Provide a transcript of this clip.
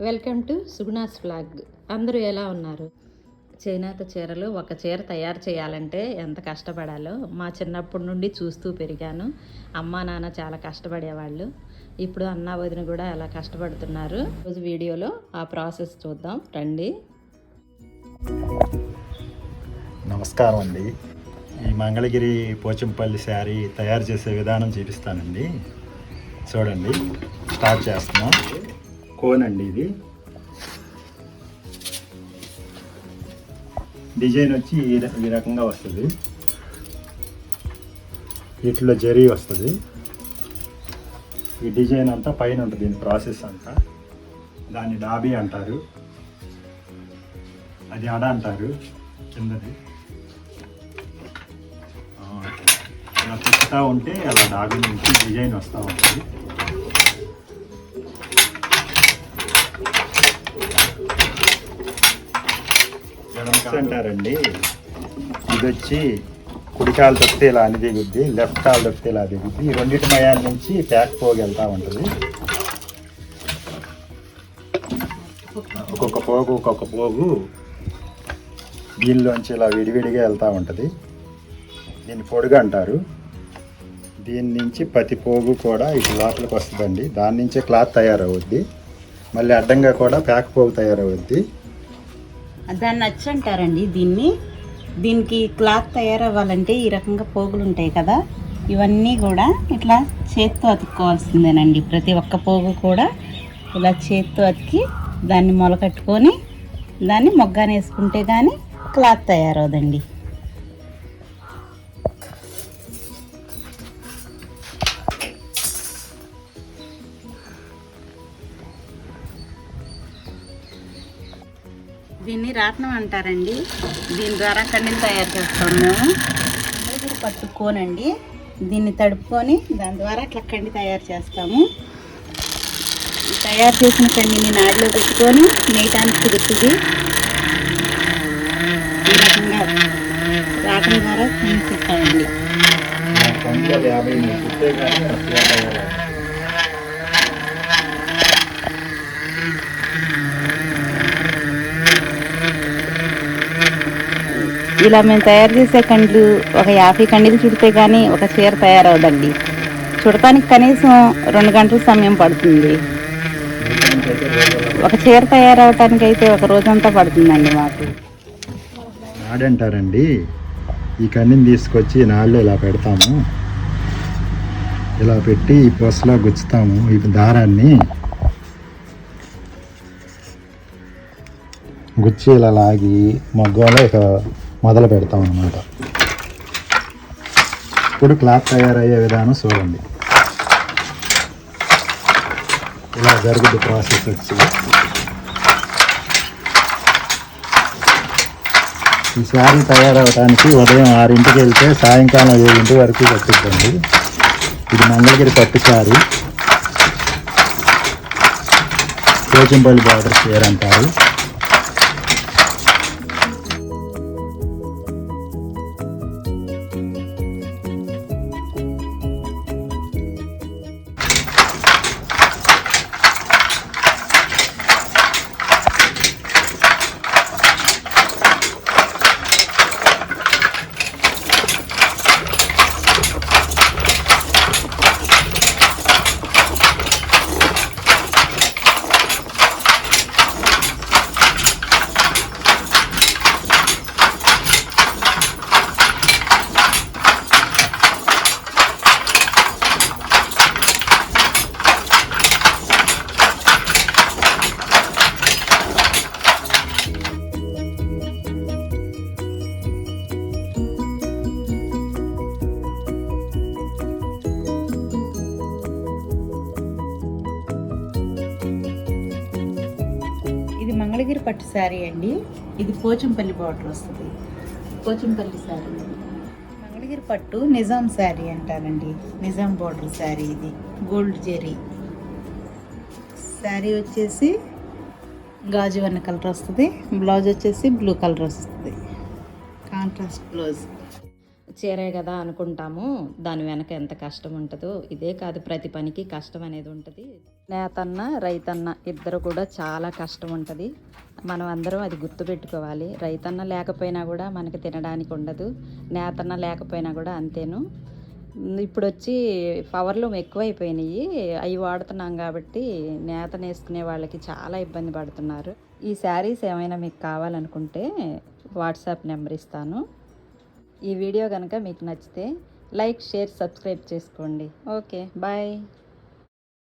Welcome to సుగుణాస్ flag అందరూ ఎలా ఉన్నారు? చేనేత చీరలు ఒక చీర తయారు చేయాలంటే ఎంత కష్టపడాలో మా చిన్నప్పటి నుండి చూస్తూ పెరిగాను. అమ్మా నాన్న చాలా కష్టపడేవాళ్ళు. ఇప్పుడు అన్న వదిన కూడా ఎలా కష్టపడుతున్నారు. రోజు వీడియోలో ఆ ప్రాసెస్ చూద్దాం. రండి. నమస్కారం అండి. ఈ మంగళగిరి పోచంపల్లి శారీ తయారు చేసే విధానం చూపిస్తానండి. చూడండి. స్టార్ట్ చేస్తున్నాం. కోన్ అండి ఇది. డిజైన్ వచ్చి ఈ ఈ రకంగా వస్తుంది. వీటిలో జరీ వస్తుంది. ఈ డిజైన్ అంతా పైన ఉంటుంది దీని ప్రాసెస్ అంతా. దాన్ని డాబీ అంటారు. అది అడ అంటారు కిందది. ఇలా తిప్పుతా ఉంటే అలా డాబీ నుంచి డిజైన్ వస్తూ ఉంటుంది. అంటారండి. ఇది వచ్చి కుడి కాలు ఇలా అని దిగుద్ది లెఫ్ట్ కాలు తప్పితే ఇలా దిగుద్ది. ఈ రెండింటి మయాల నుంచి ప్యాక్ పోగు వెళ్తూ ఉంటుంది. ఒక్కొక్క పోగు ఒక్కొక్క పోగు దీనిలోంచి ఇలా విడివిడిగా వెళ్తూ ఉంటుంది. దీన్ని పొడుగు అంటారు. దీని నుంచి ప్రతి పోగు కూడా ఇటు లోపలికి వస్తుందండి. దాని నుంచే క్లాత్ తయారవుద్ది. మళ్ళీ అడ్డంగా కూడా ప్యాక్ పోగు తయారవుద్ది. దాన్ని నచ్చి అంటారండి దీన్ని. దీనికి క్లాత్ తయారవ్వాలంటే ఈ రకంగా పోగులు ఉంటాయి కదా. ఇవన్నీ కూడా ఇట్లా చేత్తో అతుక్కోవాల్సిందేనండి. ప్రతి ఒక్క పోగు కూడా ఇలా చేత్తో అతికి దాన్ని మొలకట్టుకొని దాన్ని మొగ్గాన వేసుకుంటే కానీ క్లాత్ తయారవుదండి. దీన్ని రాట్నం అంటారండి. దీని ద్వారా కన్నీళ్ళు తయారు చేస్తాము. మేము పట్టుకోనండి. దీన్ని తడుపుకొని దాని ద్వారా అట్లా కండి తయారు చేస్తాము. తయారు చేసిన కండిని నాడిలో పెట్టుకొని నేయటానికి కుదురుతుంది ఈ రకంగా రాటం ద్వారా తీసేస్తామండి పంటలు యాభై మూడు పుట్టే కానీ అసలు తయారవ్వదు. ఇలా మేము తయారు చేసే కండ్లు ఒక యాభై కండీలు చుడితే కానీ ఒక చీర తయారవదండి. చుడటానికి కనీసం రెండు గంటల సమయం పడుతుంది. ఒక చీర తయారవటానికి అయితే ఒక రోజంతా పడుతుందండి మాకు. నాడంటారండి ఈ కన్నీని తీసుకొచ్చి నాళ్ళు ఇలా పెడతాము. ఇలా పెట్టి ఈ పొసలో గుచ్చుతాము ఈ దారాన్ని. గుచ్చి ఇలా లాగి మగ్గంలో ఇక మొదలు పెడతాం అన్నమాట. ఇప్పుడు క్లాత్ తయారయ్యే విధానం చూడండి. ఇలా జరుగుద్ది ప్రాసెస్ వచ్చి. ఈ శారీ తయారవడానికి ఉదయం ఆరింటికి వెళ్తే సాయంకాలం ఏడింటి వరకు పట్టుద్దండి ఇది మంగళగిరి పట్టు శారీ. పోచంపల్లి బార్డర్ చీర అంటారు. మంగళగిరి పట్టు శారీ అండి. ఇది పోచంపల్లి బార్డర్ వస్తుంది. పోచంపల్లి శారీ మంగళగిరి పట్టు నిజాం శారీ అంటారండి. నిజాం బార్డర్ శారీ ఇది. గోల్డ్ జెరీ. శారీ వచ్చేసి గాజు వన్న కలర్ వస్తుంది. బ్లౌజ్ వచ్చేసి బ్లూ కలర్ వస్తుంది. Contrast blouse. చీరే కదా అనుకుంటాము. దాని వెనక ఎంత కష్టం ఉంటుందో ఇదే కాదు ప్రతి పనికి కష్టం అనేది ఉంటుంది. నేతన్న రైతన్న ఇద్దరు కూడా చాలా కష్టం ఉంటుంది. మనం అందరం అది గుర్తుపెట్టుకోవాలి రైతన్న లేకపోయినా కూడా మనకి తినడానికి ఉండదు. నేతన్న లేకపోయినా కూడా అంతేను. ఇప్పుడు వచ్చి పవర్లు ఎక్కువైపోయినాయి. అవి వాడుతున్నాం కాబట్టి నేత నేసుకునే వాళ్ళకి చాలా ఇబ్బంది పడుతున్నారు. ఈ శారీస్ ఏమైనా మీకు కావాలనుకుంటే వాట్సాప్ నెంబర్ ఇస్తాను. ఈ వీడియో కనుక మీకు నచ్చితే లైక్ షేర్ సబ్స్క్రైబ్ చేసుకోండి. Okay bye.